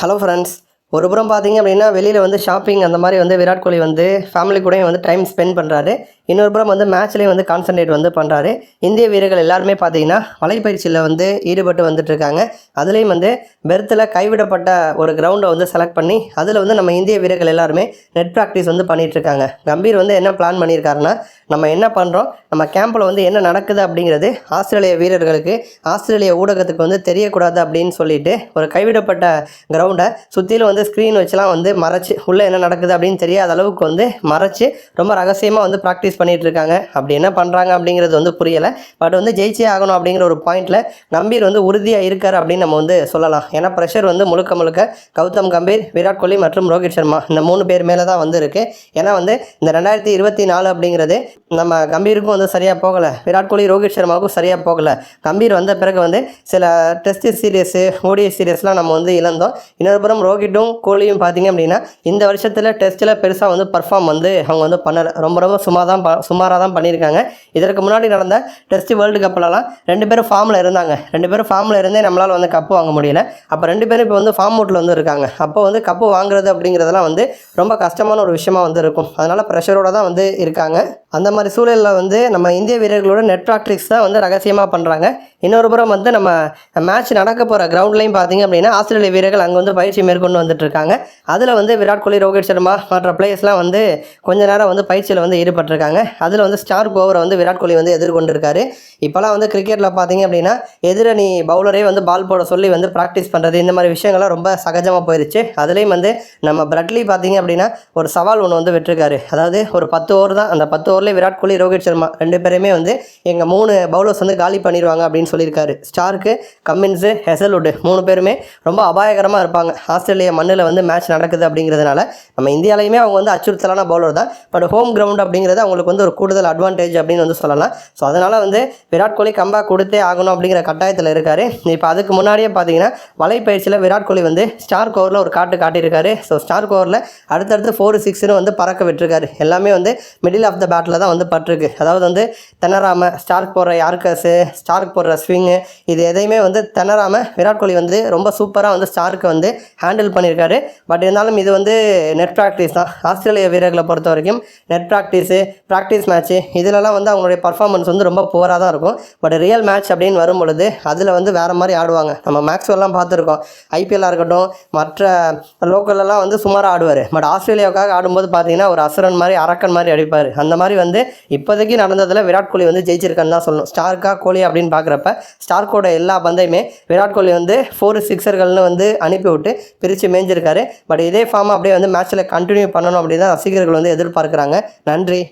Hello friends ஒரு புறம் பார்த்தீங்க அப்படின்னா வெளியில் வந்து ஷாப்பிங் அந்த மாதிரி வந்து விராட் கோலி வந்து ஃபேமிலி கூடயும் வந்து டைம் ஸ்பெண்ட் பண்ணுறாரு இன்னொரு புறம் வந்து மேட்ச்லேயும் வந்து கான்சன்ட்ரேட் வந்து பண்ணுறாரு இந்திய வீரர்கள் எல்லாருமே பார்த்தீங்கன்னா வலைப்பயிற்சியில் வந்து ஈடுபட்டு வந்துட்டு இருக்காங்க அதுலேயும் வந்து பெர்த்தில் கைவிடப்பட்ட ஒரு கிரவுண்டை வந்து செலக்ட் பண்ணி அதில் வந்து நம்ம இந்திய வீரர்கள் எல்லாருமே நெட் ப்ராக்டிஸ் வந்து பண்ணிகிட்ருக்காங்க இருக்காங்க கம்பீர் வந்து என்ன பிளான் பண்ணியிருக்காருன்னா நம்ம என்ன பண்ணுறோம் நம்ம கேம்பில் வந்து என்ன நடக்குது அப்படிங்கிறது ஆஸ்திரேலிய வீரர்களுக்கு ஆஸ்திரேலிய ஊடகத்துக்கு வந்து தெரியக்கூடாது அப்படின்னு சொல்லிட்டு ஒரு கைவிடப்பட்ட கிரவுண்டை சுற்றிலும் வந்து ஸ்க்ரீன் வச்சுலாம் வந்து மறைச்சு உள்ளே என்ன நடக்குது அப்படின்னு தெரியாத அளவுக்கு வந்து மறைச்சு ரொம்ப ரகசியமாக வந்து ப்ராக்டிஸ் பண்ணிட்டு இருக்காங்க அப்படி என்ன பண்ணுறாங்க அப்படிங்கிறது வந்து புரியலை. பட் வந்து ஜெயிச்சே ஆகணும் அப்படிங்கிற ஒரு பாயிண்டில் கம்பீர் வந்து உறுதியாக இருக்கார் அப்படின்னு நம்ம வந்து சொல்லலாம். ஏன்னா ப்ரெஷர் வந்து முழுக்க முழுக்க கௌதம் கம்பீர் விராட் கோலி மற்றும் ரோஹித் சர்மா இந்த மூணு பேர் மேலே தான் வந்து இருக்குது ஏன்னா வந்து இந்த ரெண்டாயிரத்தி இருபத்தி நாலு அப்படிங்கிறது நம்ம கம்பீருக்கும் வந்து சரியாக போகலை. விராட் கோலி ரோஹித் சர்மாவுக்கும் சரியாக போகலை. கம்பீர் வந்த பிறகு வந்து சில டெஸ்ட் சீரியஸு ஓடிஐ சீரியஸ்லாம் நம்ம வந்து இழந்தோம். இன்னொரு புறம் ரோஹிட்டும் கோலியும் பார்த்தீங்க அப்படின்னா இந்த வருஷத்தில் டெஸ்ட்டில் பெருசாக வந்து பர்ஃபார்ம் வந்து அவங்க வந்து பண்ணலை. ரொம்ப ரொம்ப சும்மா தான் ப சுமாராக தான் பண்ணியிருக்காங்க. இதற்கு முன்னாடி நடந்த டெஸ்ட் வேர்ல்டு கப்பிலலாம் ரெண்டு பேரும் ஃபார்மில் இருந்தாங்க. ரெண்டு பேரும் ஃபார்மில் இருந்தே நம்மளால் வந்து கப்பு வாங்க முடியல. அப்போ ரெண்டு பேரும் இப்போ வந்து ஃபார்ம் அவுட்டில் வந்து இருக்காங்க. அப்போ வந்து கப்பு வாங்குறது அப்படிங்கிறதெல்லாம் வந்து ரொம்ப கஷ்டமான ஒரு விஷயமா வந்து இருக்கும். அதனால் ப்ரெஷரோடு தான் வந்து இருக்காங்க. அந்த மாதிரி சூழலில் வந்து நம்ம இந்திய வீரர்களோட நெட் ப்ராக்டிக்ஸ் தான் வந்து ரகசியமாக பண்ணுறாங்க இன்னொரு புறம் வந்து நம்ம மேட்ச் நடக்க போகிற கிரவுண்ட்லையும் பார்த்தீங்க அப்படின்னா ஆஸ்திரேலிய வீரர்கள் அங்கே வந்து பயிற்சி மேற்கொண்டு வந்துட்டு இருக்காங்க. அதில் வந்து விராட் கோலி ரோஹித் சர்மா மற்ற பிளேயர்ஸ்லாம் வந்து கொஞ்ச நேரம் வந்து பயிற்சியில் வந்து ஈடுபட்டிருக்காங்க. அதில் வந்து ஸ்டார் ஓவரை வந்து விராட் கோலி வந்து எதிர்கொண்டிருக்காரு. இப்போலாம் வந்து கிரிக்கெட்டில் பார்த்தீங்க அப்படின்னா எதிரணி பவுலரே வந்து பால் போட சொல்லி வந்து ப்ராக்டிஸ் பண்ணுறது இந்த மாதிரி விஷயங்கள்லாம் ரொம்ப சகஜமாக போயிடுச்சு அதுலேயும் வந்து நம்ம பிரட்லி பார்த்தீங்க அப்படின்னா ஒரு சவால் ஒன்று வந்து விட்டுருக்காரு. அதாவது ஒரு பத்து ஓவர் தான். அந்த பத்து ஓவர்லேயே விராட் கோலி ரோஹித் சர்மா ரெண்டு பேருமே வந்து எங்கள் மூணு பவுலர்ஸ் வந்து காலி பண்ணிடுவாங்க அப்படின்னு சொல்லியிருக்காரு. ஸ்டார்க்கு கம்மின்ஸு ஹெசல்வுட் மூணு பேருமே ரொம்ப அபாயகரமாக இருப்பாங்க. ஆஸ்திரேலியா மண்ணில் வந்து மேட்ச் நடக்குது அப்படிங்கிறதுனால நம்ம இந்தியாலையுமே அவங்க வந்து அச்சுறுத்தலான பவுலர் தான். பட் ஹோம் கிரவுண்ட் அப்படிங்கிறது அவங்களுக்கு வந்து ஒரு கூடுதல் அட்வான்டேஜ் அப்படின்னு வந்து சொல்லலாம். ஸோ அதனால் வந்து விராட் கோலி கம்பா கொடுத்தே ஆகணும் அப்படிங்கிற கட்டாயத்தில் இருக்கார். இப்போ அதுக்கு முன்னாடியே பார்த்தீங்கன்னா வலைப்பயிற்சியில் விராட் கோலி வந்து ஸ்டார் கோவரில் ஒரு காட்டு காட்டியிருக்காரு. ஸோ ஸ்டார் கோவரில் அடுத்தடுத்து ஃபோர் சிக்ஸ்னு வந்து பறக்க விட்டுருக்காரு. எல்லாமே வந்து மிடில் ஆஃப் த பேட்டில் தான் வந்து பட்டிருக்கு அதாவது வந்து திணறாமல் ஸ்டார்க் போடுற யார்கர்ஸு ஸ்டார்க் போடுற ஸ்விங்கு இது எதையுமே வந்து திணறாமல் விராட் கோலி வந்து ரொம்ப சூப்பராக வந்து ஸ்டார்க்கு வந்து ஹேண்டில் பண்ணியிருக்காரு பட் இருந்தாலும் இது வந்து நெட் ப்ராக்டிஸ் தான். ஆஸ்திரேலிய வீரர்களை பொறுத்த வரைக்கும் நெட் ப்ராக்டிஸு ப்ராக்டிஸ் மேட்ச்சு இதிலலாம் வந்து அவங்களுடைய பர்ஃபார்மன்ஸ் வந்து ரொம்ப புவராக தான் இருக்கும். பட் ரியல் மேட்ச் அப்படின்னு வரும் பொழுது அதில் வந்து வேறு மாதிரி ஆடுவாங்க. நம்ம மேக்ஸ்வெல்லாம் பார்த்துருக்கோம். ஐபிஎல்லாக இருக்கட்டும் மற்ற லோக்கல்லலாம் வந்து சுமாராக ஆடுவார். பட் ஆஸ்திரேலியாவுக்காக ஆடும்போது பார்த்தீங்கன்னா ஒரு அசுரன் மாதிரி அரக்கன் மாதிரி அடிப்பார். அந்த மாதிரி வந்து இப்போதைக்கு நடந்ததில் விராட் கோலி வந்து ஜெயிச்சிருக்கான்னு தான் சொல்லணும். ஸ்டார்க்கா கோலி அப்படின்னு பார்க்குறப்ப ஸ்டார்க்கோட எல்லா பந்தையுமே விராட் கோலி வந்து ஃபோர் சிக்ஸர்கள்னு வந்து அனுப்பிவிட்டு பிரித்து மேய்ஞ்சிருக்காரு. பட் இதே ஃபார்ம் அப்படியே வந்து மேட்ச்சில் கண்டினியூ பண்ணணும் அப்படின்னு தான் ரசிகர்கள் வந்து எதிர்பார்க்குறாங்க. நன்றி.